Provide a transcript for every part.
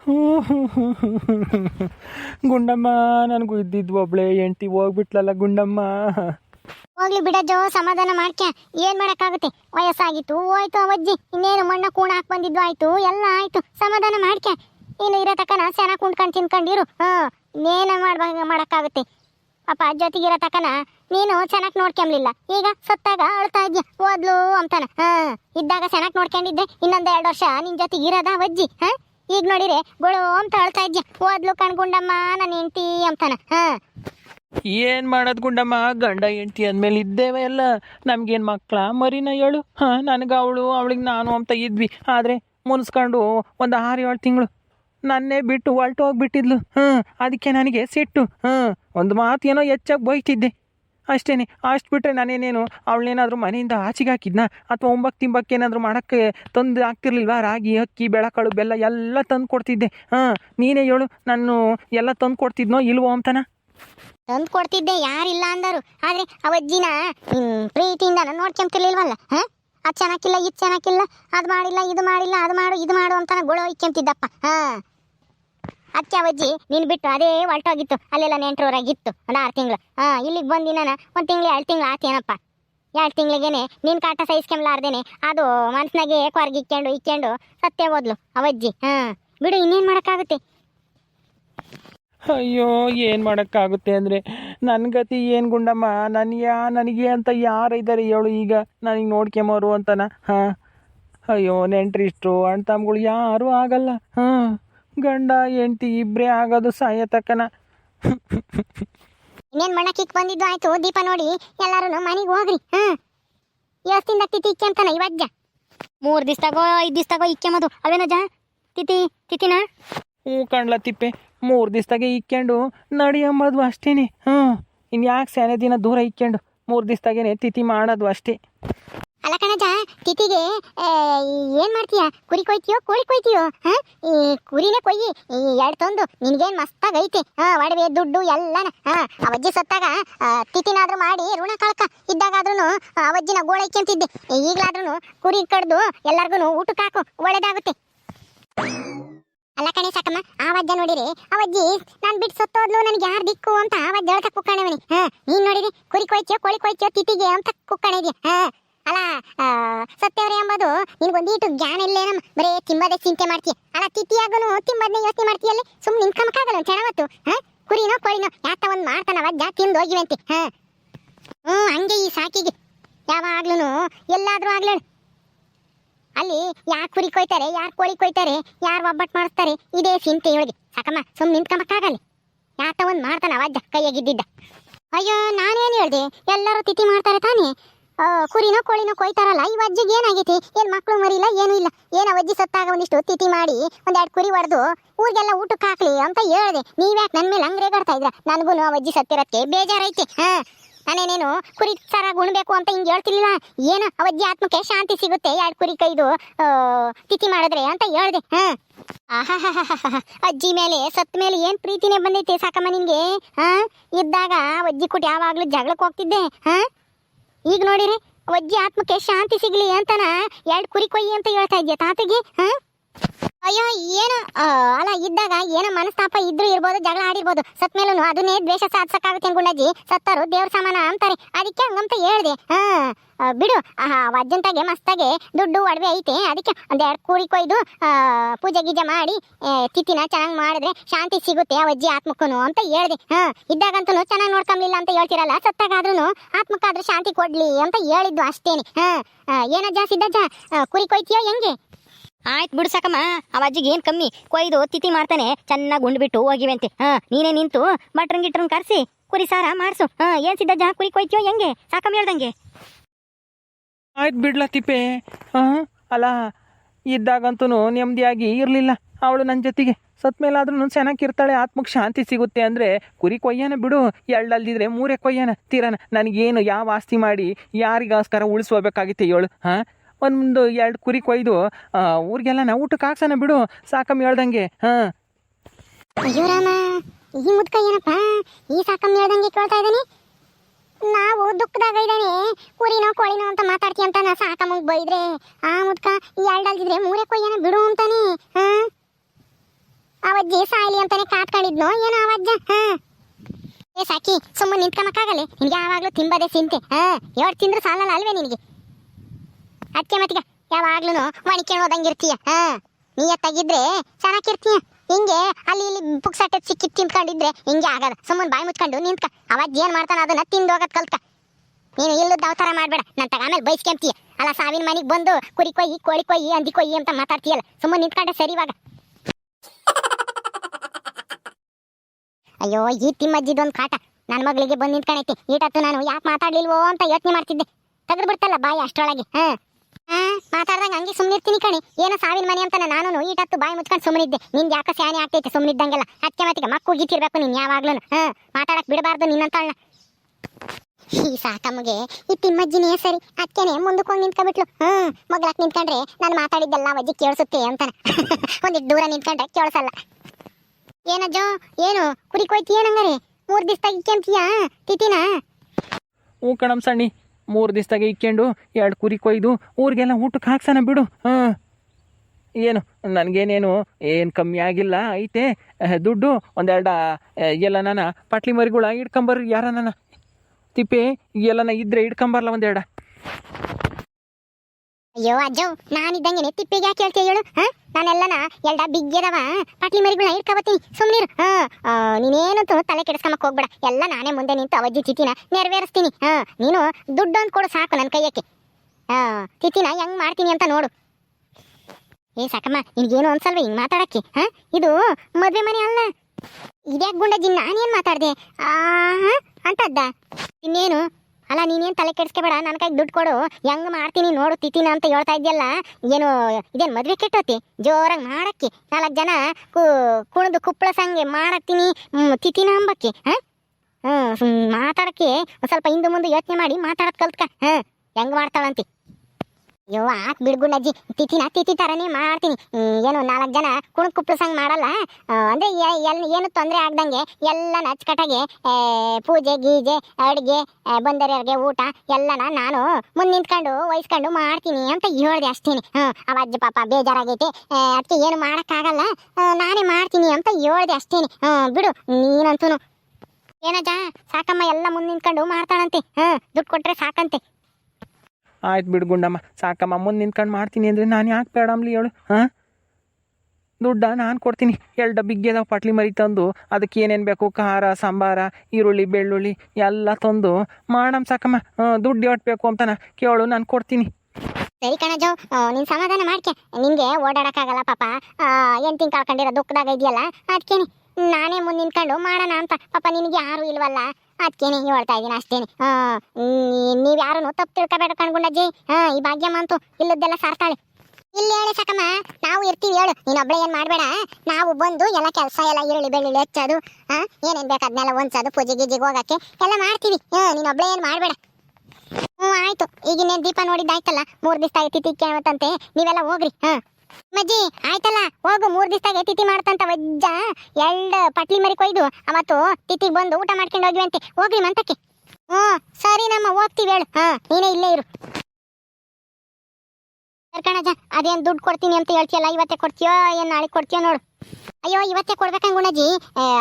ಗುಂಡಮ್ಮ, ನನಗೂ ಇದ್ದಿದ್ದು ಒಬ್ಳೆ ಎಂಟಿ ಹೋಗ್ಬಿಟ್ಲಲ್ಲ ಗುಂಡಮ್ಮ. ಹೋಗ್ಲಿ ಬಿಡಜ್ಜೋ ಸಮಾಧಾನ ಮಾಡ್ಕ ಏನ್ ಮಾಡಕ್ಕಾಗುತ್ತೆ? ವಯಸ್ಸಾಗಿತ್ತು, ಹೋಯ್ತು ಅವಜ್ಜಿ ಇನ್ನೇನು ಮಣ್ಣ ಕೂಣ ಹಾಕ್ ಬಂದಿದ್ದು ಆಯ್ತು, ಎಲ್ಲ ಆಯ್ತು. ಸಮಾಧಾನ ಮಾಡ್ಕ್ಯ. ಇನ್ನು ಇರೋ ಚೆನ್ನಾಗಿ ಕುಂಡ್ಕೊಂಡು ತಿನ್ಕೊಂಡಿರು. ಹಾ, ಇನ್ನೇನ ಮಾಡ್ಬ, ಮಾಡಕ್ಕಾಗುತ್ತೆ? ಪಾಪ ಜೊತೆಗಿರೋ ತಕನ ನೀನು ಚೆನ್ನಾಗಿ ನೋಡ್ಕೊಂಬ್ಲಿಲ್ಲ ಈಗ ಸತ್ತಾಗ ಅಳ್ತಾ ಇದ್ಯ. ಓದ್ಲು ಅಂತಾನ. ಹ, ಇದ್ದಾಗ ಚೆನ್ನಾಗಿ ನೋಡ್ಕೊಂಡಿದ್ದೆ ಇನ್ನೊಂದ್ ಎರಡು ವರ್ಷ ನಿನ್ ಜೊತೆಗೆ ಇರೋದ ಅಜ್ಜಿ? ಹಾ? ಈಗ ನೋಡಿರೆ ಗೊಳು ಅಂತ ಹೇಳ್ತಾ ಇದ್ಯಾ? ಓದ್ಲು ಕಣ್ಗುಂಡಮ್ಮ ನನ್ನ ಹೆಂಡ್ತಿ ಅಂತಾನ. ಹಾ. ಏನ್ ಮಾಡೋದು ಗುಂಡಮ್ಮ? ಗಂಡ ಹೆಂಡ್ತಿ ಅಂದ್ಮೇಲೆ ಇದ್ದೇವೆ ಎಲ್ಲ ನಮ್ಗೇನು ಮಕ್ಕಳ ಮರಿನ ಹೇಳು. ಹಾಂ, ನನಗೆ ಅವಳು, ಅವಳಿಗೆ ನಾನು ಅಂತ ಇದ್ವಿ. ಆದರೆ ಮುನ್ಸ್ಕೊಂಡು ಒಂದು ಆರು ಏಳು ತಿಂಗಳು ನನ್ನೇ ಬಿಟ್ಟು ಹೊಲ್ಟು ಹೋಗ್ಬಿಟ್ಟಿದ್ಲು ಹಾಂ, ಅದಕ್ಕೆ ನನಗೆ ಸಿಟ್ಟು. ಹಾಂ, ಒಂದು ಮಾತು ಏನೋ ಹೆಚ್ಚಾಗಿ ಬೈತಿದ್ದೆ. ಅಷ್ಟೇ ಅಷ್ಟು ಬಿಟ್ಟರೆ ನಾನೇನೇನು ಅವಳೇನಾದರೂ ಮನೆಯಿಂದ ಆಚೆಗೆ ಹಾಕಿದ್ನ? ಅಥವಾ ಒಂಬಕ್ಕೆ ತಿಂಬಕ್ಕೆ ಏನಾದರೂ ಮಾಡೋಕ್ಕೆ ತಂದು ಆಗ್ತಿರ್ಲಿಲ್ವಾ ರಾಗಿ, ಅಕ್ಕಿ, ಬೆಳಕಾಳು, ಬೆಲ್ಲ ಎಲ್ಲ ತಂದು ಕೊಡ್ತಿದ್ದೆ. ಹಾಂ, ನೀನೇ ಹೇಳು, ನಾನು ಎಲ್ಲ ತಂದು ಕೊಡ್ತಿದ್ನೋ ಇಲ್ವೋ ಅಂತನ? ತಂದು ಕೊಡ್ತಿದ್ದೆ ಯಾರಿಲ್ಲ ಅಂದರು. ಆದರೆ ಅವಜ್ಜಿನ ಪ್ರೀತಿಯಿಂದ ನಾನು ನೋಡ್ಕೊಂತಿರ್ಲಿಲ್ವಲ್ಲ ಹಾಂ? ಅದು ಚೆನ್ನಾಗಿಲ್ಲ, ಇದು ಚೆನ್ನಾಗಿಲ್ಲ, ಅದು ಮಾಡಿಲ್ಲ, ಇದು ಮಾಡಿಲ್ಲ, ಅದು ಮಾಡು, ಇದು ಮಾಡು ಅಂತ ಗೊಳೋ ಇಕ್ಕಂತಿದ್ದಪ್ಪ ಹಾ. ಅದಕ್ಕೆ ಅವಜ್ಜಿ, ನೀನು ಬಿಟ್ಟು ಅದೇ ಹೊಲ್ಟೋಗಿತ್ತು. ಅಲ್ಲೆಲ್ಲ ನೆಂಟ್ರವರಾಗಿತ್ತು ಒಂದು ಆರು ತಿಂಗಳು. ಹಾ, ಇಲ್ಲಿಗೆ ಬಂದಿನ ಒಂದ್ ತಿಂಗಳು, ಎರಡು ತಿಂಗಳು ಆತೇನಪ್ಪ ಎರಡು ತಿಂಗಳಿಗೇನೆ ನೀನು ಕಾಟ ಸಹಿಸ್ಕೊಂಬ್ಲಾರ್ದೇನೆ ಅದು ಮನ್ಸ್ನಾಗೆ ಕೊರ್ಗಿ ಇಕ್ಕೊಂಡು ಇಕ್ಕೊಂಡು ಸತ್ತೇ ಹೋದ್ಲು ಅವಜ್ಜಿ. ಹಾ, ಬಿಡು, ಇನ್ನೇನು ಮಾಡೋಕ್ಕಾಗುತ್ತೆ? ಅಯ್ಯೋ, ಏನು ಮಾಡೋಕ್ಕಾಗುತ್ತೆ ಅಂದರೆ ನನ್ನ ಗತಿ ಏನು ಗುಂಡಮ್ಮ? ನನ್ನ ಯಾ, ನನಗೆ ಅಂತ ಯಾರು ಇದ್ದಾರೆ ಹೇಳು ಈಗ. ನನಗೆ ನೋಡ್ಕೊಂಬೋರು ಅಂತನ, ಹಾಂ. ಅಯ್ಯೋ, ನೆಂಟ್ರಿಷ್ಟ್ರು, ಅಣ್ಣ ತಮ್ಗಳು ಯಾರೂ ಆಗಲ್ಲ, ಹಾಂ. ಗಂಡ ಹೆಂಡ್ತಿ ಇಬ್ಬರೇ ಆಗೋದು ಸಾಯತಕ್ಕನ ಇನ್ನೇನ್ ಮಣ್ಣಕ್ಕಿಕ್ ಬಂದಿದ್ದು ಆಯ್ತು ದೀಪ ನೋಡಿ ಎಲ್ಲರೂ ಮನೆಗೆ ಹೋಗ್ರಿ ಹಾ. ಇವತ್ತಿಂದ ತಿತಿ ಇಕ್ಕೆಂತಾನ ಇವಜ್ಜ. ಮೂರ್ ದಿವ್ಸದಾಗೋ ಐದ್ ದಿವ್ಸದಾಗೋ ಇಕ್ಕೆಂಬದು ಅವೇನಜ್ಜ ತಿತಿ ತಿತಿನ ಹ್ಞೂ ಕಣ್ಲ ತಿಪ್ಪೆ ಮೂರು ದಿವ್ಸದಾಗೆ ಇಕ್ಕೊಂಡು ನಡಿ ಅಂಬೋದು ಅಷ್ಟೇನೆ ಹ್ಞೂ. ಇನ್ಯಾಕೆ ಯಾಕೆ ಸ್ಯಾನೆ ದಿನ ದೂರ ಇಕ್ಕೊಂಡು ಮೂರು ದಿವ್ಸದಾಗೇನೆ ತಿತಿ ಮಾಡೋದು ಅಷ್ಟೇ. ಅಲ್ಲ ಕಣಜ, ತಿಥಿಗೆ ಏನ್ ಮಾಡ್ತೀಯ? ಕುರಿ ಕೊಯ್ತೀಯೋ, ಕೋಳಿ ಕೊಯ್ತೀಯೋ? ಈ ಕುರಿನೇ ಕೊಯ್ಯಿ. ಈ ಎರಡ್ ತಂದು, ನಿನ್ಗೇನ್ ಮಸ್ತಾಗಿ ಐತೆ. ಒಡವೆ, ದುಡ್ಡು, ಎಲ್ಲನ. ಅವಜ್ಜಿ ಸತ್ತಾಗ ತಿಥಿನಾದ್ರೂ ಮಾಡಿ, ಋಣ ಕಳ್ಕ. ಇದ್ದಾಗಾದ್ರೂ ಅವಜ್ಜಿನ ಗೋಳ ಇಕ್ಕೆಂತಿದ್ದೆ ಈಗ್ಲಾದ್ರೂ ಕುರಿ ಕಡ್ದು ಎಲ್ಲರಿಗೂ ಊಟಕ್ಕೆ ಹಾಕು. ಒಳ್ಳೇದಾಗುತ್ತೆ. ಅಲ್ಲ ಕಣೆ ಸಾಕಮ್ಮ ಆವಜ್ಜ ನೋಡಿರಿ. ಅವಜ್ಜಿ ನಾನ್ ಬಿಟ್ಟು ಸತ್ತೋದ್ಲು ನನಗೆ ಯಾರು ದಿಕ್ಕು ಅಂತ ಆವಜ್ಜ ಹೇಳ್ತಾ ಕುಕ್ಕಣವನಿ ಹಾ, ನೀನ್ ನೋಡಿರಿ, ಕುರಿ ಕೊಯ್ಚೋ ಕೋಳಿ ಕೊಯ್ಚೋ ತಿಥಿಗೆ ಅಂತ ಕುಕ್ಕಣಿದ್ಯಾ ಹಾ. ಅಲ್ಲ ಆ, ಸತ್ತೇವ್ರೆ ಎಂಬುದು ನಿನ್ಗೊಂದೀಟು ಜ್ಞಾನ ಇಲ್ಲೇನಮ್ಮ ಬರೇ ತಿಂಬದೆ ಚಿಂತೆ ಮಾಡ್ತೀಯ. ಅಲ್ಲ? ತಿಥಿಯಾಗೂ ತಿಂಬದ್ನೆ ಯೋಚನೆ ಮಾಡ್ತೀಯಲ್ಲಿ ಸುಮ್ಮನೆ ನಿಂತ್ಕೊಂಬಕ್ಕಾಗಲ್ಲ ಚೆನ್ನಾವತ್ತು ಹಾ? ಕುರಿನೋ ಕೋಳಿನೋ ಯಾತ ಒಂದ್ ಮಾಡ್ತಾನವ ಜಾ ತಿಂದು ಹೋಗಿವಂತೆ ಹಾ? ಹ್ಮ್ ಹಂಗೆ ಈ ಸಾಕಿಗೆ. ಯಾವಾಗ್ಲೂ ಎಲ್ಲಾದ್ರೂ ಆಗ್ಲೇಳು ಅಲ್ಲಿ ಯಾರ್ ಕುರಿ ಕೊಯ್ತಾರೆ ಯಾರ್ ಕೋಳಿ ಕೊಯ್ತಾರೆ ಯಾರ್ ಒಬ್ಬಟ್ಟು ಮಾಡಿಸ್ತಾರೆ ಇದೇ ಚಿಂತೆ ಇವಳಿಗೆ. ಸಾಕಮ್ಮ ಸುಮ್ ನಿಂತ್ಕೊಂಬಕ್ಕಾಗಲ್ಲ ಯಾತ ಒಂದ್ ಮಾಡ್ತಾನವ ಅವಜ್ಜ ಕೈಯಾಗಿದ್ದಿದ್ದ ಅಯ್ಯೋ ನಾನೇನ್ ಹೇಳ್ದೆ? ಎಲ್ಲರೂ ತಿಥಿ ಮಾಡ್ತಾರೆ ತಾನೇ? ಕುರಿನೋ ಕೋಳಿನೋ ಕೊಯ್ತಾರಲ್ಲ, ಈ ಅಜ್ಜಿಗೆ ಏನಾಗೈತಿ? ಏನ್ ಮಕ್ಕಳು ಮರಿಲ್ಲ, ಏನೂ ಇಲ್ಲ. ಏನು ಅಜ್ಜಿ ಸತ್ತಾಗ ಒಂದಿಷ್ಟು ತಿಥಿ ಮಾಡಿ, ಒಂದೆರಡು ಕುರಿ ಹೊಡೆದು ಊರಿಗೆಲ್ಲ ಊಟಕ್ಕೆ ಹಾಕ್ಲಿ ಅಂತ ಹೇಳಿದೆ. ನೀವ್ಯಾಕೆ ನನ್ನ ಮೇಲೆ ಹಂಗೆ ರೇಗಾಡ್ತಾ ಇದ್ರ ನನಗೂ ಅಜ್ಜಿ ಸತ್ತಿರತ್ತೆ ಬೇಜಾರೈತೆ ಹಾ, ನಾನೇನೇನು ಕುರಿ ಸರ ಗುಣಬೇಕು ಅಂತ ಹಿಂಗೆ ಹೇಳ್ತಿರ್ಲಿಲ್ಲ? ಏನು ಅವಜ್ಜಿ ಆತ್ಮಕ್ಕೆ ಶಾಂತಿ ಸಿಗುತ್ತೆ, ಎರಡು ಕುರಿ ಕೈದು ತಿಥಿ ಮಾಡಿದ್ರೆ ಅಂತ ಹೇಳ್ದೆ. ಹಾ. ಅಜ್ಜಿ ಮೇಲೆ ಸತ್ತ ಮೇಲೆ ಏನು ಪ್ರೀತಿನೇ ಬಂದೈತೆ ಸಾಕಮ್ಮ ನಿನಗೆ? ಹಾಂ, ಇದ್ದಾಗ ಅಜ್ಜಿ ಕುಟ್ ಯಾವಾಗಲೂ ಜಗಳಕ್ಕೆ ಹೋಗ್ತಿದ್ದೆ. ಹಾ? ಈಗ ನೋಡಿರಿ ಅಜ್ಜಿ ಆತ್ಮಕ್ಕೆ ಶಾಂತಿ ಸಿಗ್ಲಿ ಅಂತನ, ಎರಡು ಕುರಿ ಕೊಯ್ಯಿ ಅಂತ ಹೇಳ್ತಾ ಇದ್ಯಾ ತಾತಗೆ, ಹಾ? ಅಯ್ಯೋ ಏನು? ಅಲ್ಲ ಇದ್ದಾಗ ಏನೋ ಮನಸ್ತಾಪ ಇದ್ರೂ ಇರ್ಬೋದು ಜಗಳ ಆಡಿರ್ಬೋದು. ಸತ್ ಮೇಲೂ ಅದನ್ನೇ ದ್ವೇಷ ಸಾಧಿಸಕ್ಕಾಗುತ್ತೆ ಗುಂಡಜ್ಜಿ ಸತ್ತರು ದೇವ್ರ ಸಮಾನ ಅಂತಾರೆ. ಅದಕ್ಕೆ ಹಂಗಂತ ಹೇಳ್ದೆ. ಹಾ ಬಿಡು. ಅಜ್ಜಂತಾಗೆ ಮಸ್ತಾಗೆ ದುಡ್ಡು ಒಡವೆ ಐತೆ. ಅದಕ್ಕೆ ಒಂದೆರಡು ಕೂಡಿ ಕೊಯ್ದು ಪೂಜೆ ಗೀಜೆ ಮಾಡಿ ತಿಥಿನ ಚೆನ್ನಾಗಿ ಮಾಡಿದ್ರೆ ಶಾಂತಿ ಸಿಗುತ್ತೆ ಆ ಅಜ್ಜಿ ಆತ್ಮಕ್ಕೂ ಅಂತ ಹೇಳ್ದೆ. ಹಾ ಇದ್ದಾಗಂತೂ ಚೆನ್ನಾಗಿ ನೋಡ್ಕೊಂಬ್ಲಿಲ್ಲ ಅಂತ ಹೇಳ್ತಿರಲ್ಲ? ಸತ್ತಾಗಾದ್ರೂ ಆತ್ಮಕ್ಕಾದ್ರೂ ಶಾಂತಿ ಕೊಡ್ಲಿ ಅಂತ ಹೇಳಿದ್ದು ಅಷ್ಟೇನೆ. ಹಾ ಏನೋ ಸಿದ್ದಜ್ಜ? ಆ, ಕುರಿ ಕೊಯ್ತೀಯೋ ಹೆಂಗೆ? ಆಯ್ತು ಬಿಡು ಸಾಕಮ್ಮ. ಅವ ಅಜ್ಜಿಗೆ ಏನು ಕಮ್ಮಿ? ಕೊಯ್ದು ತಿಥಿ ಮಾಡ್ತಾನೆ. ಚೆನ್ನಾಗಿ ಉಂಡ್ಬಿಟ್ಟು ಹೋಗಿವೆ ಅಂತೆ ಹಾಂ, ನೀನೇ ನಿಂತು ಮಟ್ರನ್ ಗಿಟ್ರನ್ ಕರೆಸಿ, ಕುರಿ ಸಾರ ಮಾಡಿಸು. ಹಾಂ, ಏನು ಸಿದ್ಧ ಜಾ ಕುರಿ ಕೊಯ್ತೀಯೋ ಹೆಂಗೆ? ಸಾಕಮ್ಮ ಹೇಳ್ದಂಗೆ. ಆಯ್ತು ಬಿಡ್ಲ ತಿಪ್ಪೆ. ಹಾಂ, ಅಲ್ಲ ಇದ್ದಾಗಂತೂ ನೆಮ್ಮದಿಯಾಗಿ ಇರಲಿಲ್ಲ ಅವಳು ನನ್ನ ಜೊತೆಗೆ. ಸತ್ ಚೆನ್ನಾಗಿ ಚೆನ್ನಾಗಿರ್ತಾಳೆ ಆತ್ಮಕ್ಕೆ ಶಾಂತಿ ಸಿಗುತ್ತೆ ಅಂದರೆ ಕುರಿ ಕೊಯ್ಯನ ಬಿಡು. ಎಳ್ಳಲ್ದಿದ್ರೆ ಮೂರೇ ಕೊಯ್ಯನ. ತೀರನ, ನನಗೇನು ಯಾವ ಆಸ್ತಿ ಮಾಡಿ ಯಾರಿಗೋಸ್ಕರ ಉಳಿಸ್ಕೋಬೇಕಾಗಿತ್ತು ಏಳು ಹಾಂ? ಒಂದು ಎರಡು ಕುರಿ ಕೊಯ್ದು ಊರಿಗೆಲ್ಲ ನಾವು ಊಟಕ್ಕೆ ಹಾಕ್ಸೋಣ ಬಿಡು, ಸಾಕಮ್ಮ ಹೇಳ್ದಂಗೆ, ಹಾಂ. ಈ ಮುದ್ಕ ಏನಪ್ಪ? ಈ ಸಾಕಮ್ಮ ಹೇಳ್ದಂಗೆ ಕೇಳ್ತಾ ಇದ್ದಾನೆ? ನಾವು ದುಃಖದಾಗ ಇದ್ದಾನೆ, ಕುರಿನೋ ಕೋಳಿನೋ ಅಂತ ಮಾತಾಡ್ತಿ ಅಂತ ನಾ ಸಾಕಮ್ಮ ಬೈದ್ರೆ, ಆ ಮುದ್ಕ ಈ ಎರಡಲ್ದಿದ್ರೆ ಮೂರೇ ಕೊಯ್ಯನ ಬಿಡು ಅಂತಾನೆ, ಹಾ. ಅವಜ್ಜಿ ಸಾಯ್ಲಿ ಅಂತಾನೆ ಕಾತ್ಕೊಂಡಿದ್ನೋ ಏನೋ ಅವಜ್ಜ, ಹಾ. ಏ ಸಾಕಿ, ಸುಮ್ಮನೆ ನಿಂತ್ಕೊಂಬಕ್ಕಾಗಲ್ಲ ನಿನ್ಗೆ ಯಾವಾಗಲೂ ತಿಂಬದೆ ಸಿಂತೆ, ಹಾ. ಎರಡು ತಿಂದ್ರೆ ಸಾಲಲ್ಲ ಅಲ್ವೇ ನಿನಗೆ? ಅದಕ್ಕೆ ಮತ್ತೀಗ ಯಾವಾಗ್ಲೂ ಮಣಿಕೊಂಡು ಹೋದಂಗಿರ್ತೀಯ ಹಾ? ನೀಯತ್ತಾಗಿದ್ರೆ ಚೆನ್ನಾಗಿರ್ತೀಯ. ಹಿಂಗೆ ಅಲ್ಲಿ ಇಲ್ಲಿ ಪುಕ್ಸಟ್ಟೆ ಸಿಕ್ಕಿ ತಿಂತ್ಕೊಂಡಿದ್ರೆ ಹಿಂಗೆ ಆಗದ ಸುಮ್ಮನೆ ಬಾಯಿ ಮುಚ್ಕೊಂಡು ನಿಂತ್ಕ. ಅವಾಗ ಏನ್ ಮಾಡ್ತಾನ ಅದನ್ನ ತಿಂದು ಹೋಗದ್ ಕಲ್ತ ನೀನು ಇಲ್ಲದ ಅವತಾರ ಮಾಡ್ಬೇಡ. ನನ್ ತಗ ಆಮೇಲೆ ಬೈಸ್ಕೊಂತೀಯ. ಅಲ್ಲ ಸಾವಿನ ಮನೆಗೆ ಬಂದು ಕುರಿ ಕೊಯ್ಯಿ, ಕೋಳಿ ಕೊಯ್ಯಿ ಅಂದಿ ಕೊಯ್ಯಿ ಅಂತ ಮಾತಾಡ್ತೀಯಲ್ಲ. ಸುಮ್ಮನೆ ನಿಂತ್ಕೊಂಡೆ ಸರಿ ಇವಾಗ. ಅಯ್ಯೋ, ಈ ತಿಮ್ಮಜ್ಜಿದೊಂದು ಕಾಟ. ನನ್ನ ಮಗಳಿಗೆ ಬಂದು ನಿಂತ್ಕೊಂಡೈತಿ ಈಟತ್ತು ನಾನು ಯಾಕೆ ಮಾತಾಡ್ಲಿಲ್ವೋ ಅಂತ ಯೋಚನೆ ಮಾಡ್ತಿದ್ದೆ. ತೆಗೆದು ಬಿಡ್ತಲ್ಲ ಬಾಯಿ ಅಷ್ಟರೊಳಗೆ ಹಾ ಹಾ? ಮಾತಾಡ್ದಂಗ ಹಂಗೆ ಸುಮ್ಮನಿರ್ತೀನಿ ಕಣಿ. ಏನೋ ಸಾವಿನ ಮನೆ ಅಂತ ನಾನು ಈಟತ್ತು ಬಾಯಿ ಮುಚ್ಕೊಂಡು ಸುಮ್ಮನಿದ್ದೆ ನಿಂಗೆ ಯಾಕೆ ಸ್ಯಾನೆ ಆಗ್ತೈತೆ ಸುಮ್ಮನಿದ್ದಂಗೆಲ್ಲ ಅದಕ್ಕೆ ಮತ್ತಿಗೆ ಮಕ್ಕಳು ಗೀತಿರ್ಬೇಕು ನೀನು ಯಾವಾಗ್ಲೂ ಹಾ, ಮಾತಾಡಕ್ ಬಿಡಬಾರ್ದು ನಿನ್ನಂತಾಳ ಈ ಸಾಕಮ್ಮಗೆ, ಈ ತಿಮ್ಮಜ್ಜಿನೇ ಸರಿ ಅದಕ್ಕೇನೆ ಮುಂದಕ್ಕೆ ಹೋಗಿ ನಿಂತ್ಕೊಬಿಟ್ಲು. ಹ್ಮ್ ಮಗ್ಲಾಕ್ ನಿಂತ್ಕೊಂಡ್ರೆ ನಾನು ಮಾತಾಡಿದ್ದೆಲ್ಲ ಅಜ್ಜಿ ಕೇಳಿಸುತ್ತೆ ಅಂತಾನೆ. ಒಂದಿಟ್ಟು ದೂರ ನಿಂತ್ಕೊಂಡ್ರೆ ಕೇಳಿಸಲ್ಲ. ಏನಜ್ಜೋ, ಏನು, ಕುರಿ ಕೊಯ್ತಿ ಏನಂಗಾರೆ ಮೂರ್ ದಿವಸ ಇಕ್ಕೆಂತೀಯಾ ತಿಥಿನಾ? ಹ್ಞೂ ಕಣಮ್ ಸಣ್ಣಿ ಮೂರು ದಿವಸದಾಗೆ ಇಕ್ಕೊಂಡು, ಎರಡು ಕುರಿ ಕೊಯ್ದು, ಊರಿಗೆಲ್ಲ ಊಟಕ್ಕೆ ಹಾಕ್ಸೋಣ ಬಿಡು. ಹಾಂ. ಏನು, ನನಗೇನೇನು, ಏನು ಕಮ್ಮಿ ಆಗಿಲ್ಲ, ಐತೆ. ದುಡ್ಡು, ಒಂದೆರಡು ಎಲ್ಲ ನಾನು ಪಟ್ಲಿ ಮರಿಗಳ ಇಟ್ಕೊಂಬರ್ರಿ ಯಾರ ನಾನು ತಿಪ್ಪೆ, ಎಲ್ಲನ ಇದ್ರೆ ಇಟ್ಕೊಂಬರ್ಲ ಒಂದೆರಡ. ಅಯ್ಯೋ ಅಜ್ಜೋ ನಾನಿದ್ದಂಗೆ ತಿಪ್ಪಿಗೆ ಯಾಕೆ ಹೇಳ್ತೀಯ ಹೇಳು ಹಾ? ನಾನೆಲ್ಲನ ಎಲ್ಡ ಬಿಗ್ಗೆದವ ಪಾಟ್ಲಿ ಮರಿಗಳನ್ನ ಇಟ್ಕೊಬತ್ತೀನಿ ಸುಮ್ಮನಿರು ಹಾ? ಆ, ನೀನೇನು ತಲೆ ಕೆಡಿಸ್ಕೊಂಬಕ್ ಹೋಗ್ಬೇಡ ಎಲ್ಲ ನಾನೇ ಮುಂದೆ ನಿಂತು ಅವಜ್ಜಿ ಚಿತಿನ ನೆರವೇರಿಸ್ತೀನಿ ಹಾ? ನೀನು ದುಡ್ಡು ಅಂತ ಕೊಡು ಸಾಕು ನನ್ನ ಕೈಯಕ್ಕೆ ಹಾ? ತಿಥಿನ ಹೆಂಗ್ ಮಾಡ್ತೀನಿ ಅಂತ ನೋಡು. ಏ ಸಾಕಮ್ಮ ನಿನ್ಗೇನು ಅನ್ಸಲ್ವ ಹಿಂಗ್ ಮಾತಾಡಕ್ಕೆ ಹಾ? ಇದು ಮದುವೆ ಮನೆ ಅಲ್ಲ. ಇದ್ಯಾಕ್ ಗುಂಡಜ್ಜಿ ನಾನೇನ್ ಮಾತಾಡ್ದೆ ಆ ಅಂತದ್ದ. ಇನ್ನೇನು? ಅಲ್ಲ, ನೀನೇನ್ ತಲೆ ಕೆಡಿಸ್ಕೋಬೇಡ ನನ್ನ ಕೈಗೆ ದುಡ್ಡು ಕೊಡು, ಹೆಂಗ್ ಮಾಡ್ತೀನಿ ನೋಡು, ತಿತಿನ ಅಂತ ಹೇಳ್ತಾ ಇದೆಯಲ್ಲ, ಏನು, ಇದೇನು ಮದ್ವೆ ಕೆಟ್ಟೋತಿ? ಜೋರಾಗಿ ಮಾಡಕ್ಕೆ, ನಾಲ್ಕು ಜನ ಕುಣಿದು ಕುಪ್ಪಳ ಸಂಗೆ ಮಾಡತ್ತೀನಿ ತಿತಿನ ತಿಥಿನ ಅಂಬಕ್ಕೆ, ಹಾ? ಸುಮ್ ಮಾತಾಡಕ್ಕೆ, ಒಂದ್ ಸ್ವಲ್ಪ ಹಿಂದೆ ಮುಂದೆ ಯೋಚನೆ ಮಾಡಿ ಮಾತಾಡೋದ್ ಕಲ್ತ್ಕ, ಹಾ? ಹೆಂಗ್ ಮಾಡ್ತಾಳಂತಿ? ಅಯ್ಯೋ ಆತ್ ಬಿಡ್ಗುಂಡಜ್ಜಿ ತಿಥಿನ, ತಿಥಿ ತರನೇ ಮಾಡ್ತೀನಿ. ಏನು ನಾಲ್ಕು ಜನ ಕುಣ್ ಕುಪ್ಪಳ ಸಂಗ್ ಮಾಡಲ್ಲ ಅಂದ್ರೆ ಏನು ತೊಂದರೆ ಆಗ್ದಂಗೆ ಎಲ್ಲ ಅಚ್ಚುಕಟ್ಟಾಗಿ ಪೂಜೆ, ಗೀಜೆ, ಅಡುಗೆ ಬಂದರಿಯವ್ರಿಗೆ ಊಟ ಎಲ್ಲನ ನಾನು ಮುಂದೆ ನಿಂತ್ಕೊಂಡು ವಹಿಸ್ಕೊಂಡು ಮಾಡ್ತೀನಿ ಅಂತ ಹೇಳ್ದೆ ಅಷ್ಟೇನೆ. ಅವ ಅಜ್ಜಿ ಪಾಪ ಬೇಜಾರಾಗೈತೆ. ಅದಕ್ಕೆ ಏನು ಮಾಡೋಕ್ಕಾಗಲ್ಲ. ನಾನೇ ಮಾಡ್ತೀನಿ ಅಂತ ಹೇಳ್ದೆ ಅಷ್ಟೇನೆ. ಹ್ಮ್, ಬಿಡು ನೀನಂತೂ ಏನಜ್ಜ, ಸಾಕಮ್ಮ ಎಲ್ಲ ಮುಂದೆ ನಿಂತ್ಕೊಂಡು ಮಾಡ್ತಾಳಂತೆ. ಹ್ಮ್, ದುಡ್ಡು ಕೊಟ್ರೆ ಸಾಕಂತೆ. ಆಯ್ತು ಬಿಡು ಗುಂಡಮ್ಮ, ಸಾಕಮ್ಮ, ಮುಂದೆ ನಿಂತ್ಕೊಂಡು ಮಾಡ್ತೀನಿ ಅಂದರೆ ನಾನು ಯಾಕೆ ಬೇಡಮ್ಲಿ ಹೇಳು, ಹಾಂ? ದುಡ್ಡ ನಾನು ಕೊಡ್ತೀನಿ. ಎರಡು ಡಬ್ಬಿಗೆ ನಾವು ಪಟ್ಲಿ ಮರಿ ತಂದು ಅದಕ್ಕೆ ಏನೇನು ಬೇಕು? ಖಾರ, ಸಾಂಬಾರ, ಈರುಳ್ಳಿ, ಬೆಳ್ಳುಳ್ಳಿ ಎಲ್ಲ ತಂದು ಮಾಡಮ್ ಸಾಕಮ್ಮ ದುಡ್ಡು ಹೊಟ್ಟಬೇಕು ಬೇಕು ಅಂತಾನ ಕೇಳು, ನಾನು ಕೊಡ್ತೀನಿ. ಸರಿ ಕಣಜೋ ನಿನ್ ಸಮಾಧಾನ ಮಾಡ್ಕೆ. ನಿಂಗೆ ಓಡಾಡಕ್ಕಾಗಲ್ಲ ಪಾಪ. ಏನ್ ತಿಂಗ್ ಕಳ್ಕೊಂಡಿರೋ ದುಃಖದಾಗ ಇದೆಯಲ್ಲ ಅದಕ್ಕೇನೆ ನಾನೇ ಮುಂದೆ ನಿಂತ್ಕೊಂಡು ಮಾಡೋಣ ಅಂತ. ಪಾಪ ನಿನಗೆ ಯಾರು ಇಲ್ವಲ್ಲ. ಅದಕ್ಕೇನೆ ಹೇಳ್ತಾ ಇದ್ದೀನಿ, ಅಷ್ಟೇನೆ. ಯಾರನ್ನು ನೀವ್ ಯಾರು ತಪ್ಪು ತಿಳ್ಕೊಬೇಡ ಕಣ್ಗುಂಡಜ್ಜಿ. ಹಾ, ಈ ಭಾಗ್ಯಮ್ಮ ಅಂತೂ ಇಲ್ಲದ್ದೆಲ್ಲ ಸಾರ್ತಾಳೆ. ಇಲ್ಲಿ ಹೇಳಿ ಸಕಮ್ಮ ನಾವು ಇರ್ತೀವಿ ಹೇಳು. ನೀನ್ ಏನು ಮಾಡ್ಬೇಡ? ನಾವು ಬಂದು ಎಲ್ಲ ಕೆಲಸ, ಎಲ್ಲ ಈರುಳ್ಳಿ, ಬೆಳ್ಳುಳ್ಳಿ ಹೆಚ್ಚೋದು, ಹಾ, ಏನೇನ್ ಬೇಕು ಅದನ್ನೆಲ್ಲ ಒಂದ್ಸೋದು ಪೂಜೆ ಗೀಜೆಗೆ ಹೋಗಕ್ಕೆ ಎಲ್ಲ ಮಾಡ್ತೀವಿ. ಹಾಂ, ನೀನ್ ಏನು ಮಾಡ್ಬೇಡ. ಹ್ಞೂ ಆಯ್ತು. ಈಗ ಇನ್ನೇನು ದೀಪ ನೋಡಿದ್ದಾಯ್ತಲ್ಲ? ಮೂರ್ ದಿವಸ ತಿಥಿ ಕೇಳತ್ತಂತೆ ನೀವೆಲ್ಲ ಹೋಗ್ರಿ, ಹಾ. ಮಜ್ಜಿ ಆಯ್ತಲ್ಲ, ಹೋಗು, ಮೂರ್ ದಿವಸದಾಗ ತಿಥಿ ಮಾಡ್ತಂತ ವಜ್ಜ. ಎಲ್ಡ ಪಟ್ಲಿ ಮರಿ ಕೊಯ್ದು ಅವತ್ತು ತಿಥಿಗೆ ಬಂದು ಊಟ ಮಾಡ್ಕೊಂಡು ಹೋಗಿವಂತೆ. ಹೋಗ್ಲಿ ಮಂತಕ್ಕೆ. ಹ್ಞೂ, ಸರಿ ನಮ್ಮ, ಹೋಗ್ತೀವಿ ಹೇಳು. ಹಾ, ನೀನೇ ಇಲ್ಲೇ ಇರು. ಕರ್ಕಣಜ ಅದೇನ್ ದುಡ್ಡು ಕೊಡ್ತೀನಿ ಅಂತ ಹೇಳ್ತೀಯಲ್ಲ, ಇವತ್ತೇ ಕೊಡ್ತೀಯೋ, ಏನ್ ನಾಳೆ ಕೊಡ್ತೀಯೋ ನೋಡು. ಅಯ್ಯೋ, ಇವತ್ತೇ ಕೊಡ್ಬೇಕಂಗ್ ಗುಣಜಿ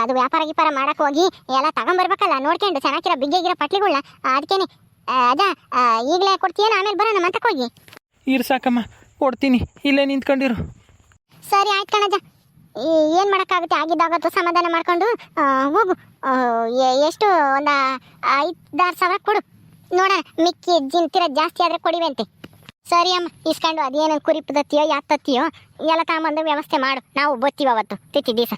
ಅದು ವ್ಯಾಪಾರ ಗೀಪಾರ ಮಾಡಕ್ ಹೋಗಿ, ಎಲ್ಲ ತಗೊಂಬರ್ಬೇಕಲ್ಲ, ನೋಡ್ಕೊಂಡು ಚೆನ್ನಾಗಿರೋ ಬಿಗ್ಗೆಗಿರೋ ಪಟ್ಲಿಗಳನ್ನ ಅದಕ್ಕೇನೆ. ಅದ ಈಗಲೇ ಕೊಡ್ತೀಯೋ ಆಮೇಲೆ ಬರೋಣ ಮಂತಕ್ಕೆ ಹೋಗಿ. ಇರು ಸಾಕಮ್ಮ. ಕೊಡ್ತೀನಿ. ಇಲ್ಲೇ ನಿಂತ್ಕೊಂಡಿರು. ಸರಿ ಆಯ್ತು ಕಣಜ. ಏನು ಮಾಡೋಕ್ಕಾಗುತ್ತೆ? ಆಗಿದ್ದಾಗತ್ತು ಸಮಾಧಾನ ಮಾಡ್ಕೊಂಡು ಹೋಗು. ಎಷ್ಟು? ಒಂದ ಐದಾರು ಸಾವಿರ ಕೊಡು. ನೋಡೋಣ, ಮಿಕ್ಕಿ, ಜಿಂತಿರ ಜಾಸ್ತಿ ಆದ್ರೆ ಕೊಡಿವೆಂತೆ. ಸರಿ ಅಮ್ಮ, ಇಸ್ಕೊಂಡು ಅದೇನು ಕುರಿ ತತ್ತಿಯೋ ಯಾತ್ ತತ್ತಿಯೋ, ಎಲ್ಲ ತಗೊಂಬಂದು ವ್ಯವಸ್ಥೆ ಮಾಡು. ನಾವು ಬರ್ತೀವಿ ಅವತ್ತು, ತಿಥಿ ದಿವಸ.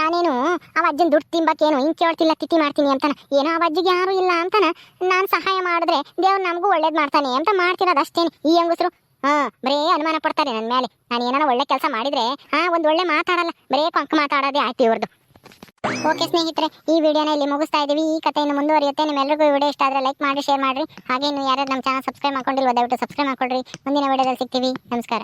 ನಾನೇನು, ಅವ ಅಜ್ಜನ ದುಡ್ಡು ತಿಂಬಕ್ಕೇನು ಹಿಂಗೆ ಕೇಳ್ತಿಲ್ಲ, ತಿಥಿ ಮಾಡ್ತೀನಿ ಅಂತಾನೆ. ಏನೋ ಅವ ಅಜ್ಜಿಗೆ ಯಾರು ಇಲ್ಲ ಅಂತಾನ. ನಾನು ಸಹಾಯ ಮಾಡಿದ್ರೆ ದೇವ್ರು ನಮಗೂ ಒಳ್ಳೇದು ಮಾಡ್ತಾನೆ ಅಂತ ಮಾಡ್ತಿರೋದು ಅಷ್ಟೇನೆ ಈ ಹೆಂಗಸರು. ಹಾಂ, ಬರೇ ಅನುಮಾನ ಪಡ್ತಾರೆ ನನ್ನ ಮೇಲೆ ನಾನು ಏನಾರ ಒಳ್ಳೆ ಕೆಲಸ ಮಾಡಿದ್ರೆ, ಹಾಂ, ಒಂದು ಒಳ್ಳೆ ಮಾತಾಡಲ್ಲ. ಬರೇ ಕೊಂಕ ಮಾತಾಡೋದೇ ಆಯ್ತು ಇವ್ರದ್ದು ಓಕೆ ಸ್ನೇಹಿತರೆ, ಈ ವಿಡಿಯೋನ ಇಲ್ಲಿ ಮುಗಿಸ್ತಾ ಇದೀವಿ. ಈ ಕಥೆಯನ್ನು ಮುಂದುವರಿಯುತ್ತೆ. ನಿಮ್ಮೆಲ್ಲರಿಗೂ ವಿಡಿಯೋ ಇಷ್ಟ ಆದರೆ ಲೈಕ್ ಮಾಡಿ ಶೇರ್ ಮಾಡಿರಿ. ಹಾಗೆ ನೀವು ಯಾರ್ಯಾರು ನಮ್ಮ ಚಾನಲ್ ಸಬ್ಸ್ಕ್ರೈಬ್ ಮಾಡ್ಕೊಂಡಿಲ್ವ, ದಯವಿಟ್ಟು ಸಬ್ಸ್ಕ್ರೈಬ್ ಮಾಡ್ಕೊಳ್ರಿ. ಮುಂದಿನ ವಿಡಿಯೋದಲ್ಲಿ ಸಿಗ್ತೀವಿ. ನಮಸ್ಕಾರ.